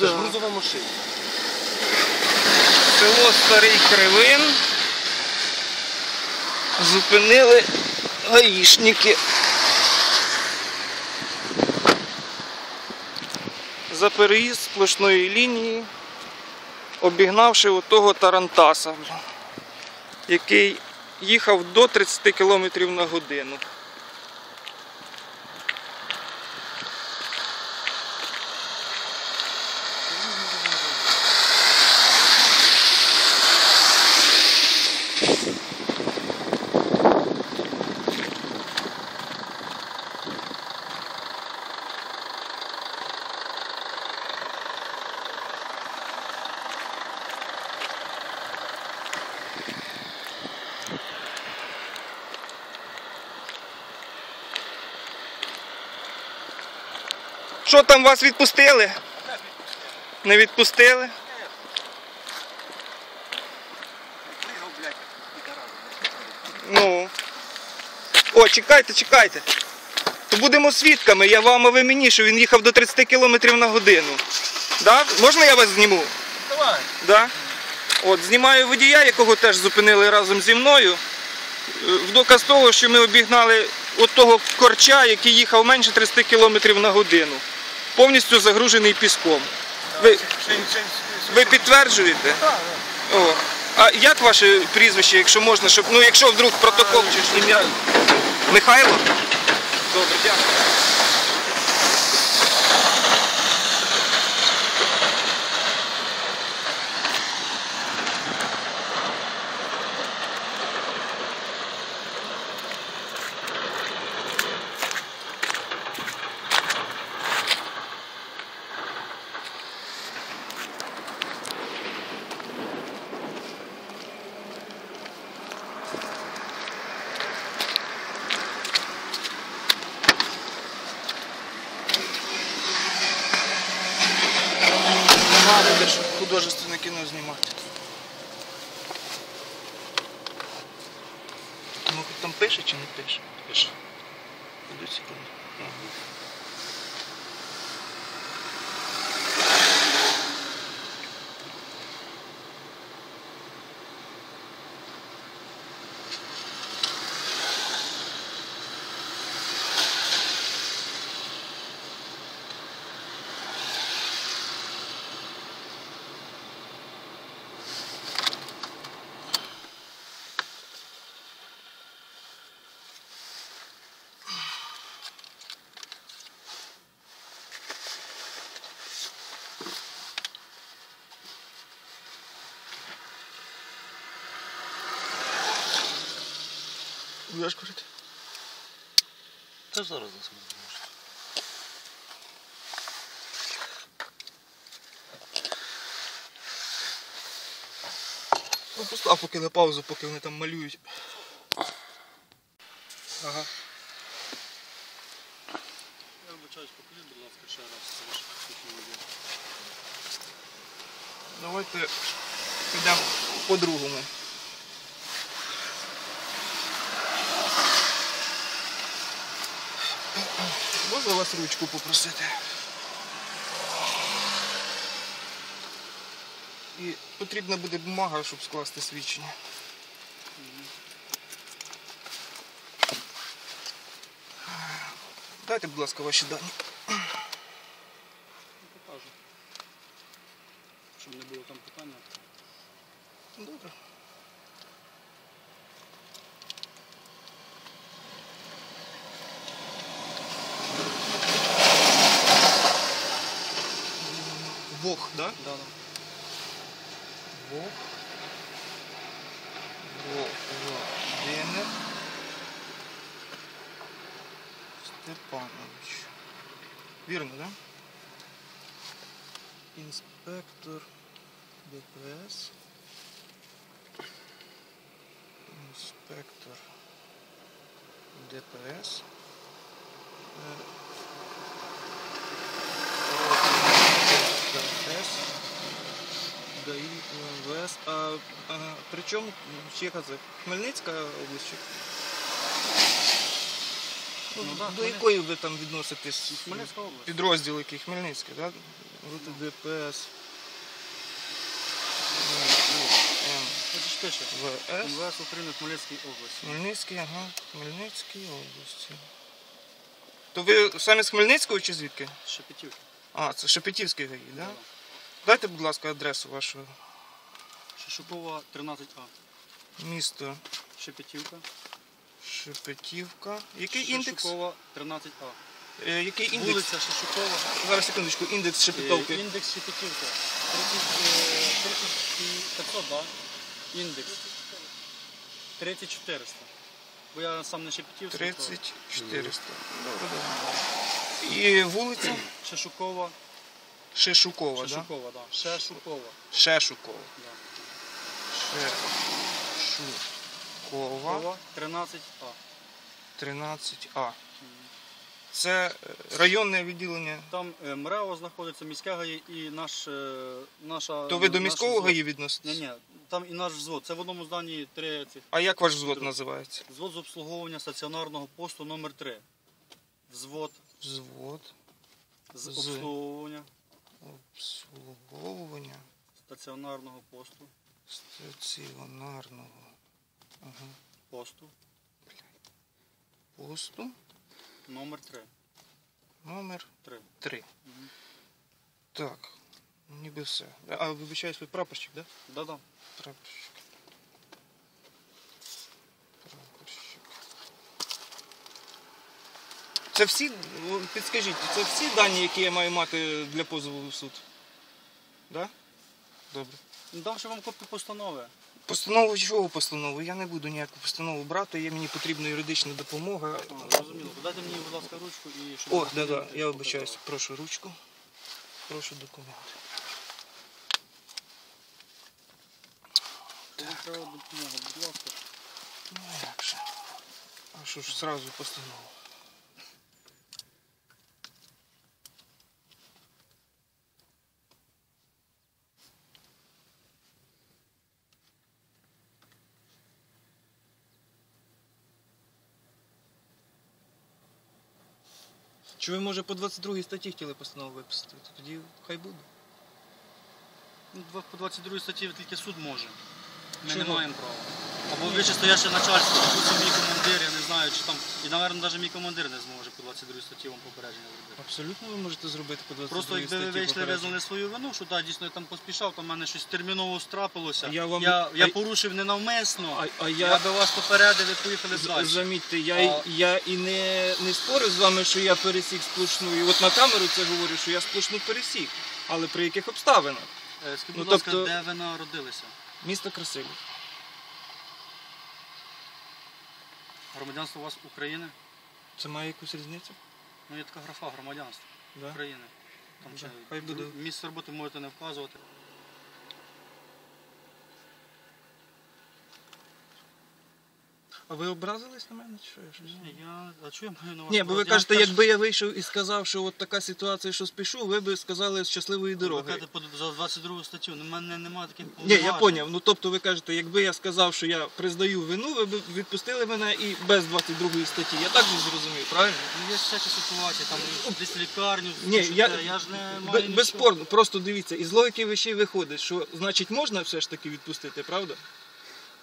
Це ж грузова машина. Село Старий Кривин. Зупинили гаїшники. За переїзд сплошної лінії, обігнавши отого Тарантаса, який їхав до 30 км на годину. Що там вас відпустили? Не відпустили? Ну. О, чекайте, чекайте. То будемо свідками. Я вам, а ви мені, що він їхав до 30 км на годину. Да? Можна я вас зніму? Давай. Да? От, знімаю водія, якого теж зупинили разом зі мною. Е, В доказ того, що ми обігнали от того корча, який їхав менше 30 км на годину. Повністю загружений піском. Ви, ви підтверджуєте? О. А як ваше прізвище, якщо можна, щоб. Ну якщо вдруг протокол чи ж ім'я. Михайло? Добре, дякую. Нема буде, щоб художественне кіно знімати. Ну хоч там пише чи не пише? Пише. Іду секунду. Будеш курити? Та зараз засмотримо. Ну постав поки на паузу, поки вони там малюють. Ага. Я вибачаюсь, покажіть, будь ласка, ще раз. Давайте підемо по-другому. Можна вас ручку попросити? І потрібна буде бумага, щоб скласти свідчення. Дайте, будь ласка, ваші дані. Покажу. Щоб не було там питання. Добре. Вог, да? Да, да. Вог. Володимир Степанович. Вірно, да? Інспектор ДПС. Інспектор ДПС. Е, ДПС. ДАІ МВС. А, а при чому чи яка це? Хмельницька область? Ну, да, До Хмельницька. якої ви там відноситесь? Хмельницька область. Підрозділ який? Хмельницький, так? Роти ДПС. Ж пише. ВС. МВС України Хмельницькій області. Хмельницький, ага. Хмельницькій області. То ви самі з Хмельницького чи звідки? Шепетівка. А, це Шепетівський ГАІ, так? Да? Да. Дайте, будь ласка, адресу вашого Шишукова 13А. міста Шепетівка. Шепетівка. Який індекс? Шишукова 13А. Е, який індекс? Вулиця Шишукова. Зараз секундочку, індекс Шепетовки. Е, Індекс Шепетівка. 30, е, 30 500, да? Індекс. 3400. Бо я сам не Шепетівський. то 30 400. Добре, добре. І вулиця Шишукова. Шешукова, так? Да? Шишукова, да. Шешукова. Шешукова. Да. Шешукова. Кова 13А. 13А. Це е, районне відділення. Там е, МРЕО знаходиться, міська ГАІ і наш, е, наша... То ви до міського взвод. ГАІ відноситесь? ні, там і наш взвод. Це в одному зданні три цих. А як ваш взвод називається? Взвод з обслуговування стаціонарного посту номер 3 Взвод Взвод З. обслуговування обслуговування стаціонарного посту. стаціонарного ага, Посту посту номер 3 номер 3 3. Мгм. Так, ніби все. А, вибачаюсь, ви прапорщик, так? Да? Да-да. Прапорщик. Прапорщик. Це всі, підскажіть, це всі дані, які я маю мати для позову в суд? Да? Добре. Ну, Дам ще вам копію постанови. Постанову чого постанову? Я не буду ніяку постанову брати, є мені потрібна юридична допомога. А, Зрозуміло. Дайте мені, будь ласка, ручку і щоб... О, да, да, я вибачаюсь. Прошу ручку. Прошу документи. Треба допомога, будь ласка. Ну як же. А що ж зразу постанову? Чи ви, може, по 22 статті хотіли постанову виписати? Тоді хай буде. Ну, по 22 статті тільки суд може. Ми Чого? не маємо права. Або вищестояще начальство, допустим, мій командир, я не знаю, чи там. І, напевно, навіть мій командир не зможе по 22 статті вам попередження зробити. Абсолютно ви можете зробити по 22 Просто якби ви статті вийшли, попередження. визнали свою вину, що так, дійсно я там поспішав, там в мене щось терміново страпилося. Я вам- я, я а- порушив ненавмисно. А, а я... я, би вас попередив, ви поїхали З- далі. Замітьте, я, А- я і не, не спорю з вами, що я пересік сплошну. І от на камеру це говорю, що я сплошну пересік. Але при яких обставинах? Е, Скажіть, Ну, будь ласка, тобто- де ви народилися? Місто красиве. Громадянство у вас України? Це має якусь різницю? Ну, є така графа громадянства Да? України. Там Да, ще хай буде. місце роботи можете не вказувати. А ви образились на мене? Чи що? Я щось... Ні, Я, а чого я маю на вас? Ні, бо ви Я кажете, кажу, якби я вийшов і сказав, що от така ситуація, що спішу, ви б сказали щасливої Ви дороги. кажете по- за 22 статтю, у мене немає таких Ні, я поняв. Ну тобто ви кажете, якби я сказав, що я признаю вину, ви б відпустили мене і без 22 статті. Я так не зрозумів, правильно? Ну, є всякі ситуації, там десь лікарню, Ні, я, я ж не маю бе- нічого. безспорно, просто дивіться, із логіки вещей виходить, що значить можна все ж таки відпустити, правда?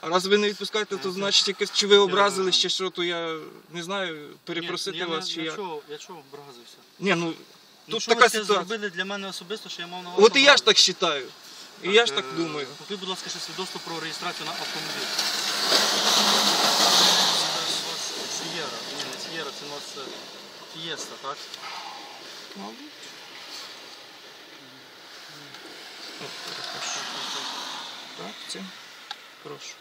А раз ви не відпускаєте, то значить якось чи ви образились, чи що, то я не знаю, перепросити вас, чи я. я. Чого, я чого образився? Ні, ну Ну, тут що ви така це ситуація. зробили для мене особисто, що я мав на вас От і я ж так вважаю. І я ж так е, думаю. Купіть, будь ласка, ще свідоцтво про реєстрацію на автомобіль. Це у вас Сієра. Ні, не Сієра, це у вас е, Фієста, так? Мабуть. Так, це. Прошу.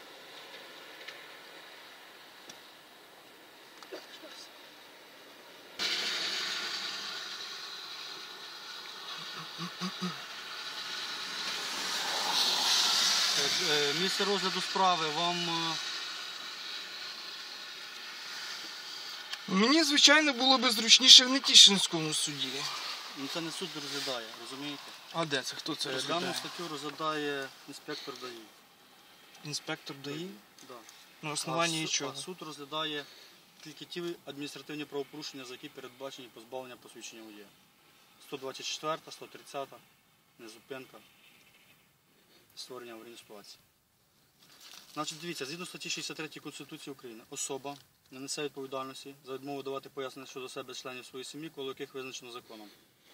Місце розгляду справи вам е, Мені, звичайно, було б зручніше в Нетішинському суді. ну, це не суд розглядає, розумієте? А де це? Хто це Е, розглядає? Дану статтю розглядає інспектор ДАІ. Інспектор ДАІ? Да. На основанні чого? а суд розглядає тільки ті адміністративні правопорушення, за які передбачені позбавлення посвідчення УЄ. 124, 130, незупинка, створення аварійної ситуації. Значить, дивіться, згідно статті 63 Конституції України, особа не несе відповідальності за відмову давати пояснення щодо себе членів своєї сім'ї, коло яких визначено законом.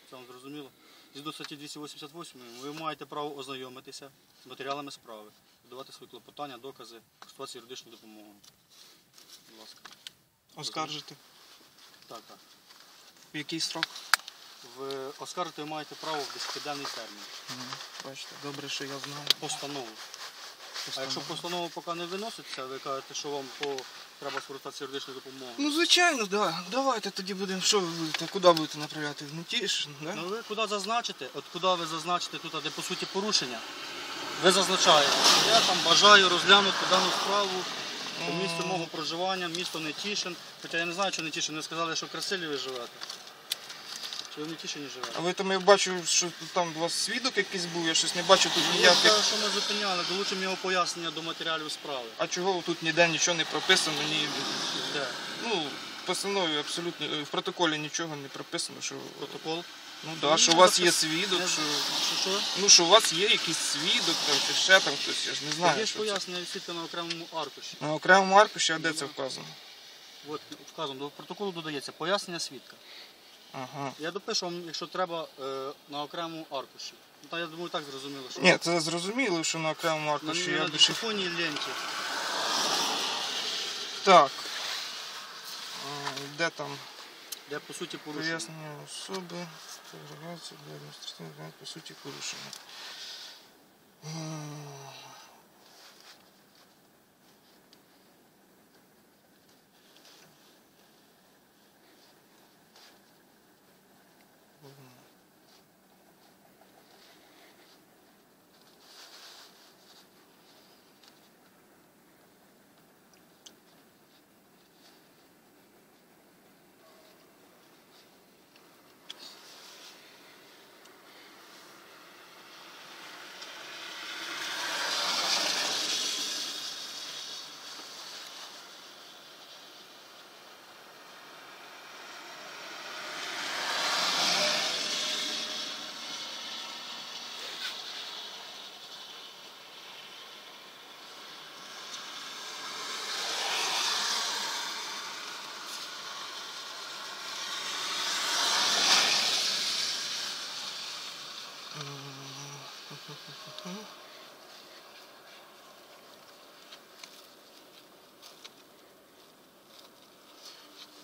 Це вам зрозуміло? Згідно статті 288 ви маєте право ознайомитися з матеріалами справи, давати свої клопотання, докази, користуватися юридичною допомогою. Будь ласка. Оскаржити. Так, так. В який строк? В оскаржити ви маєте право в 10-денний термін. Бачите, добре, що я знаю. Постанову. А якщо постанова поки не виноситься, ви кажете, що вам по... треба звертатися юридичною допомогою. Ну, звичайно, да. Давайте тоді будемо. Що ви будете? Куди будете направляти? В Нетішин, да? Ну ви куди зазначите? От куди ви зазначите тут, де по суті порушення? Ви зазначаєте, що я там бажаю розглянути дану справу по місцю мого проживання, місто Нетішин. Хоча я не знаю, чи Нетішин, ви сказали, що в Красилі ви живете. Чи ви в Нетішині живете? А ви там я бачу, що там у вас свідок якийсь був, я щось не бачу тут Ну, ніяких. те, що ми зупиняли, долучимо його пояснення до матеріалів справи. А чого тут ніде нічого не прописано, ні. Де? Ну, в постанові абсолютно е, в протоколі нічого не прописано, що. Протокол? Ну да, що у вас є свідок, що. Що, що? Ну що у вас є якийсь свідок там чи ще там хтось, я ж не Є знаю. ж Що це. пояснення відсвітка на окремому аркуші. На окремому аркуші, а де це вказано? От вказано, до протоколу додається пояснення свідка. Ага. Я допишу вам, якщо треба, е, на окремому аркуші. Ну, Та я думаю, так зрозуміло, що Ні, це зрозуміло, що на окремому на, аркуші на, я на ще. диктофонній ленті. Так. Де там Де по суті порушення. пояснення особи, фотографія для адміністративних по суті порушення. М.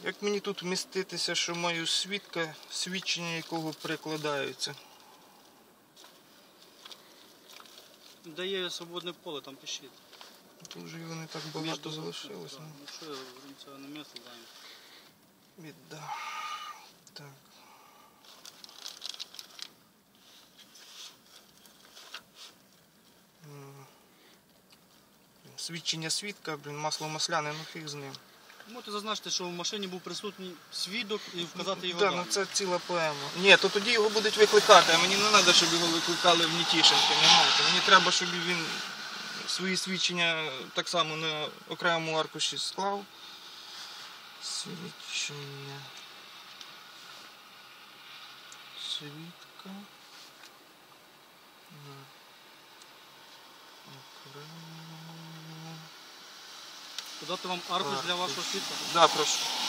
Як мені тут вміститися, що маю свідка, свідчення якого перекладаються? Де є свободне поле, там пишіть. Тут вже його не так багато залишилось. Ну. Ну що я це на місце даю. Відда. Так. Свідчення свідка, блін, масло масляне, ну фіг з ним. Можете зазначити, що в машині був присутній свідок і вказати його Так, дані. ну це ціла поема. Ні, то тоді його будуть викликати, а мені не треба, щоб його викликали в Нітішин, розумієте? Мені треба, щоб він свої свідчення так само на окремому аркуші склав. Свідчення. Свідка. На окремому. Подати вам аркуш для вашого свідка. Да, прошу.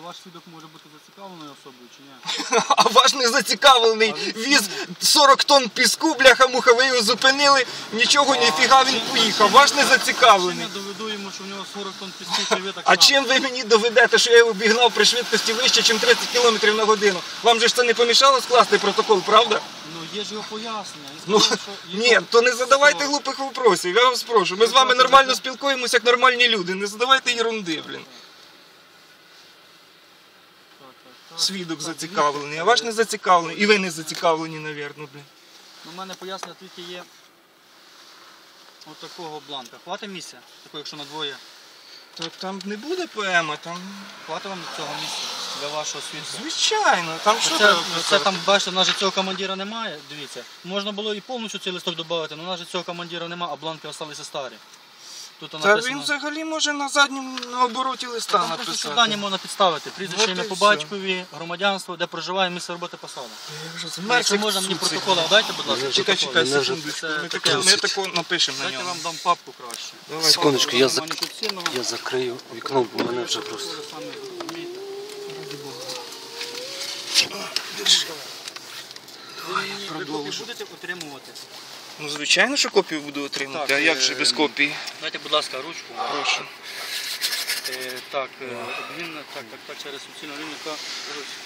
Ваш свідок може бути зацікавленою особою чи ні? А ваш не зацікавлений. Віз 40 тонн піску, бляха-муха, ви його зупинили, нічого, ніфіга він поїхав. Ваш не зацікавлений. я доведу йому, що в нього 40 тонн піску і ви так А само? чим ви мені доведете, що я його обігнав при швидкості вище, ніж 30 км на годину? Вам же ж це не помішало скласти протокол, правда? Ну є ж його пояснення. Ну, сказав, що ні, то не задавайте глупих вопросів, я вас прошу. Ми з вами нормально спілкуємося, як нормальні люди. Не задавайте ерунди, блін. Свідок зацікавлений, а ваш не зацікавлений. І ви не зацікавлені, навірно, блін. У мене пояснення тільки є от такого бланка. Хватить місця? Такого, якщо на двоє. То там не буде поема, там Хватить вам цього місця? для вашого світла. Звичайно, там що Це, треба це писати? там, бачите, в нас же цього командира немає. Дивіться, можна було і повністю цей листок додати, але в нас же цього командира немає, а бланки залишилися старі. Тут Та написано. він взагалі може на задньому на обороті листа Там просто написати. дані можна підставити. Прізвище ім'я і по все. батькові, громадянство, де проживає, місце роботи вже Якщо можна мені цуцик. протоколи, дайте, будь ласка. Чекай, чекай, це Ми таке ми досить. тако напишемо на Дайте ньому. вам дам папку краще. Давай. Секундочку, я зак- Я закрию вікно, бо мене вже просто. Ви будете отримувати? Ну, звичайно, що копію буду отримати, Так, а як же е, без копії? Дайте, будь ласка, ручку. Прошу. Е, так, е, обмінна, так, так, так, через суцільну лінію, яка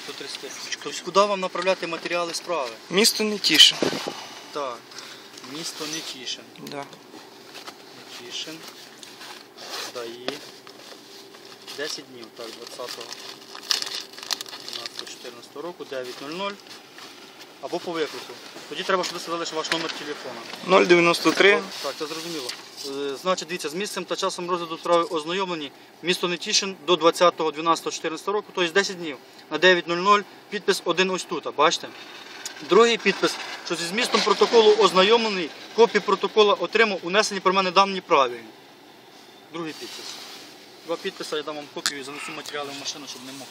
130. Тобто, куди вам направляти матеріали справи? Місто не тіше. Так, місто Нетішин. Да. Нетішин. ДАІ. 10 днів, так, 20 12 року, 9.00. Або по виклику. Тоді треба, щоб ви сказали, що ваш номер телефона. 093. Так, це зрозуміло. Е, Значить, дивіться, з місцем та часом розгляду справи ознайомлені місто Нетішин до 20.12.14 року, тобто 10 днів. На 9.00 підпис один ось тут, бачите? Другий підпис, що зі змістом протоколу ознайомлений, копії протокола отримав, унесені про мене дані правильні. Другий підпис. Два підписи, я дам вам копію і занесу матеріали в машину, щоб не могло.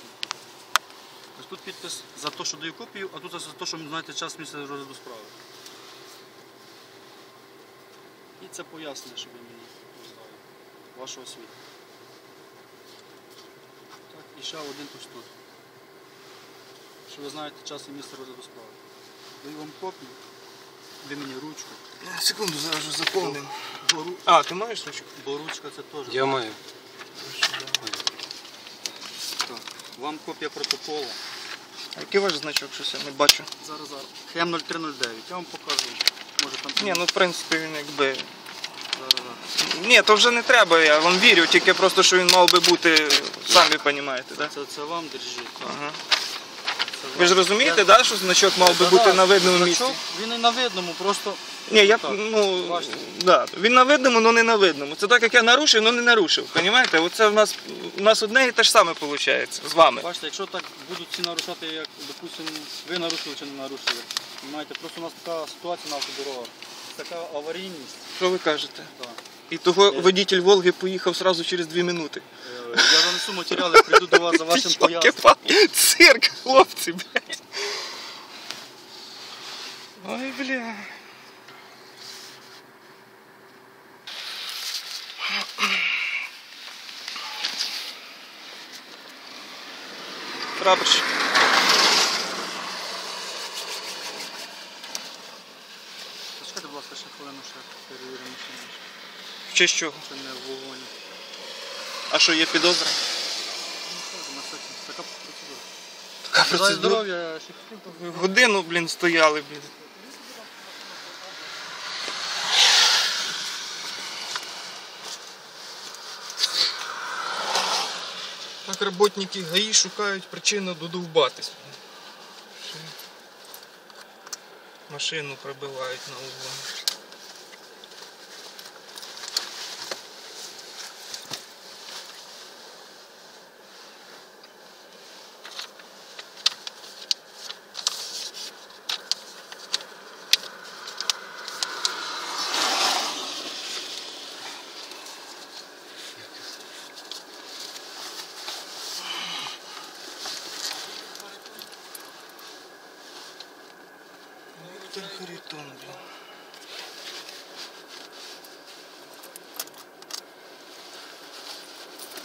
Ось тут підпис за те, що даю копію, а тут за те, що знаєте час місця розгляду справи. І це пояснення, щоб ви мені роздали. Вашого світу. Так, і ще один ось тут. Що ви знаєте час і місце розгляду справи. Даю вам копію, ви мені ручку. Секунду, зараз вже заповним. Бо, ру- А, ти маєш ручку? бо ручка це теж. Я маю. Так. Вам копія протоколу. А який ваш значок, щось я не бачу? Зараз, зараз. Хем 0309. Я вам покажу. Може там. Ні, ну в принципі він якби. Зараз, зараз. Ні, то вже не треба, я вам вірю, тільки просто що він мав би бути, самі розумієте, так? Це, це вам держіть. Ага. Ви ж розумієте, да, що значок мав би бути на видному місці? значок, Він і на видному, просто Ні, я Так, ну бачите. да, він на видному, але не на видному. Це так як я нарушив, але не нарушив. Розумієте? Оце в нас у нас одне і те ж саме виходить з вами. бачите, якщо так будуть всі нарушати, як допустимо, ви нарушили чи не нарушили. Знаєте, просто у нас така ситуація на автодорогах. Така аварійність. Що ви кажете? Так. І того Е. водитель Волги поїхав сразу через дві минути. Е, Я занесу матеріали, прийду до вас за вашим поясненням. Йолки-палки, Цирк, хлопці, блядь. Ой, бля. Прапорщик. Зачекайте, будь ласка, ще хвилину ще перевіримо, що ми В честь чого? ще не в вогоні. А що, є підозра? Така процедура. Така процедура. здоров'я, Годину, блін, стояли, блін. Так работники ГАІ шукають причину додовбатись. Машину пробивають на углу.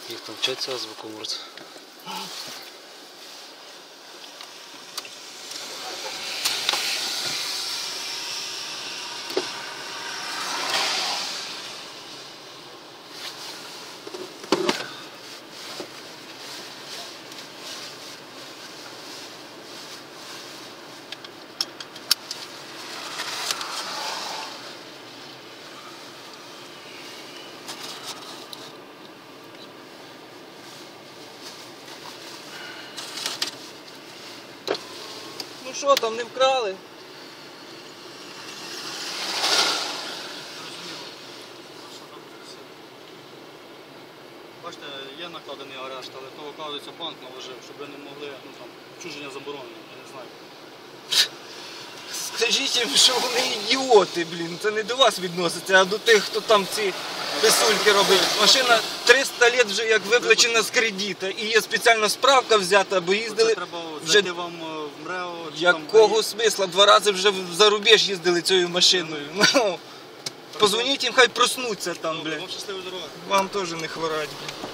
Як там вчаться азбуку там, не вкрали? бачите, є накладений арешт, але то оказується банк наложив, щоб ви не могли, ну там, чуження заборонено, я не знаю. Скажіть їм, що вони ідіоти, блін. Це не до вас відноситься, а до тих, хто там ці писульки робить. Машина 300 років вже як виплачена з кредита. І є спеціальна справка взята, бо Це їздили. треба вже- зайти вам е, в МРЕО, Якого смисла? Два рази вже в- за рубіж їздили цією машиною. Ну, позвоніть їм, хай проснуться там, Добре, блін. вам щасливої дороги. Вам теж не хворать, блін.